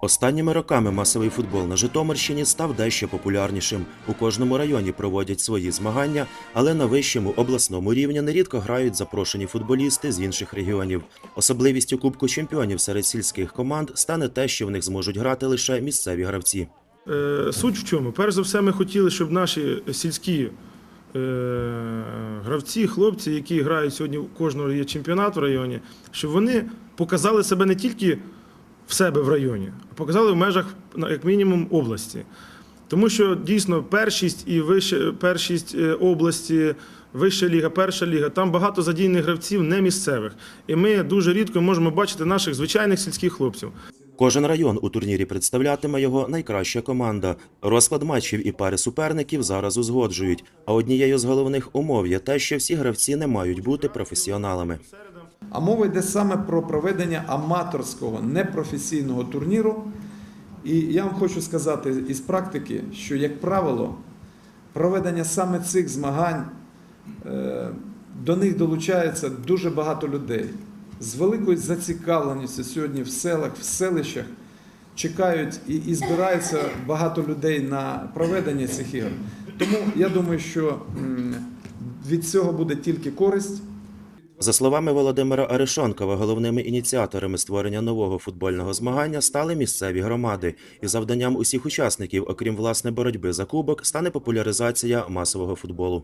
Останніми роками масовий футбол на Житомирщині став дещо популярнішим. У кожному районі проводять свої змагання, але на вищому обласному рівні нерідко грають запрошені футболісти з інших регіонів. Особливістю Кубку чемпіонів серед сільських команд стане те, що в них зможуть грати лише місцеві гравці. Е, Суть в чому? Перш за все, ми хотіли, щоб наші сільські е, гравці, хлопці, які грають сьогодні, у кожного є чемпіонат в районі, щоб вони показали себе не тільки в себе в районі, а показали в межах, на- як мінімум, області. Тому що дійсно першість і вище, першість е, області, вища ліга, перша ліга, там багато задійних гравців не місцевих. І ми дуже рідко можемо бачити наших звичайних сільських хлопців. Кожен район у турнірі представлятиме його найкраща команда. Розклад матчів і пари суперників зараз узгоджують. А однією з головних умов є те, що всі гравці не мають бути професіоналами. А мова йде саме про проведення аматорського непрофесійного турніру. І я вам хочу сказати із практики, що, як правило, проведення саме цих змагань е, до них долучається дуже багато людей. З великою зацікавленістю сьогодні в селах, в селищах чекають і, і збирається багато людей на проведення цих ігор. Тому я думаю, що від цього буде тільки користь. За словами Володимира Арешонкова, головними ініціаторами створення нового футбольного змагання стали місцеві громади. І завданням усіх учасників, окрім власне боротьби за кубок, стане популяризація масового футболу.